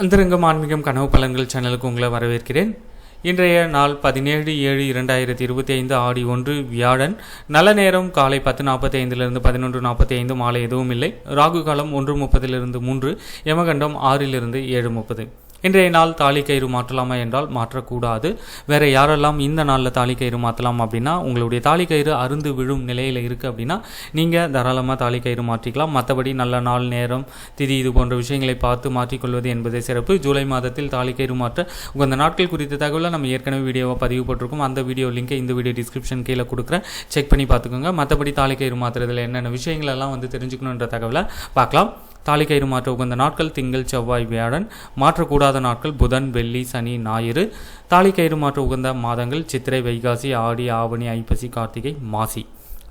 அந்தரங்கம் ஆன்மீகம் கனவு பலன்கள் சேனலுக்கு உங்களை வரவேற்கிறேன். இன்றைய நாள் பதினேழு ஏழு இரண்டாயிரத்தி இருபத்தி ஐந்து ஆடி ஒன்று வியாழன். நல்ல நேரம். காலை பத்து நாற்பத்தி ஐந்திலிருந்து பதினொன்று நாற்பத்தி ஐந்து மாலை எதுவும் இல்லை. ராகு காலம் ஒன்று முப்பதிலிருந்து மூன்று யமகண்டம் ஆறிலிருந்து ஏழு முப்பது. இன்றைய நாள் தாலி கயிறு மாற்றலாமா என்றால் மாற்றக்கூடாது. வேற யாரெல்லாம் இந்த நாளில் தாலி கயிறு மாற்றலாம் அப்படின்னா உங்களுடைய தாலி கயிறு அருந்து விழும் நிலையில் இருக்குது அப்படின்னா நீங்கள் தாராளமாக தாலி கயிறு மாற்றிக்கலாம். மற்றபடி நல்ல நாள் நேரம் திதி இது போன்ற விஷயங்களை பார்த்து மாற்றிக்கொள்வது என்பதே சிறப்பு. ஜூலை மாதத்தில் தாலி கயிறு மாற்ற உங்கள் நாட்கள் குறித்த தகவலை நம்ம ஏற்கனவே வீடியோவை பதிவு போட்டிருக்கோம். அந்த வீடியோ லிங்கை இந்த வீடியோ டிஸ்கிரிப்ஷன் கீழே கொடுக்குறேன். செக் பண்ணி பார்த்துக்கோங்க. மற்றபடி தாலி கயிறு மாற்றுறதுல என்னென்ன விஷயங்கள் எல்லாம் வந்து தெரிஞ்சுக்கணுன்ற தகவலை பார்க்கலாம். தாலி கயிறு மாற்ற உகந்த நாட்கள் திங்கள் செவ்வாய் வியாழன். மாற்றக்கூடாத நாட்கள் புதன் வெள்ளி சனி ஞாயிறு. தாலி கயிறு மாற்ற உகந்த மாதங்கள் சித்திரை வைகாசி ஆடி ஆவணி ஐப்பசி கார்த்திகை மாசி.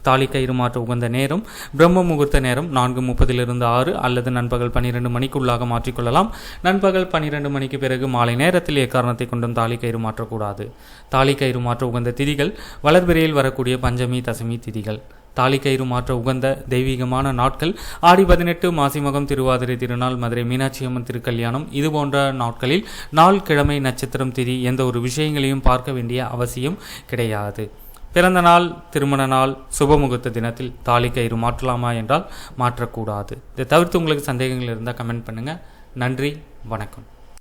தாலி கயிறு மாற்ற உகந்த நேரம் பிரம்ம முகூர்த்த நேரம் நான்கு முப்பதிலிருந்து ஆறு அல்லது நண்பகல் பன்னிரெண்டு மணிக்குள்ளாக மாற்றிக்கொள்ளலாம். நண்பகல் பன்னிரெண்டு மணிக்கு பிறகு மாலை நேரத்தில் எக்காரணத்தை கொண்டும் தாலி கயிறு மாற்றக்கூடாது. தாலி கயிறு மாற்ற உகந்த திதிகள் வளர்பிறையில் வரக்கூடிய பஞ்சமி தசமி திதிகள். தாலி கயிறு மாற்ற உகந்த தெய்வீகமான நாட்கள். ஆடி பதினெட்டு மாசிமகம் திருவாதிரை திருநாள் மதுரை மீனாட்சி அம்மன் திருக்கல்யாணம். இது போன்ற நாட்களில் நாள் கிழமை நட்சத்திரம் திதி எந்த ஒரு விஷயங்களையும் பார்க்க வேண்டிய அவசியம் கிடையாது. பிறந்த நாள் திருமண நாள் சுபமுகூர்த்த தினத்தில் தாலி கயிறு மாற்றலாமா என்றால் மாற்றக்கூடாது. இதை தவிர்த்து உங்களுக்கு சந்தேகங்கள் இருந்தால் கமெண்ட் பண்ணுங்கள் நன்றி வணக்கம்.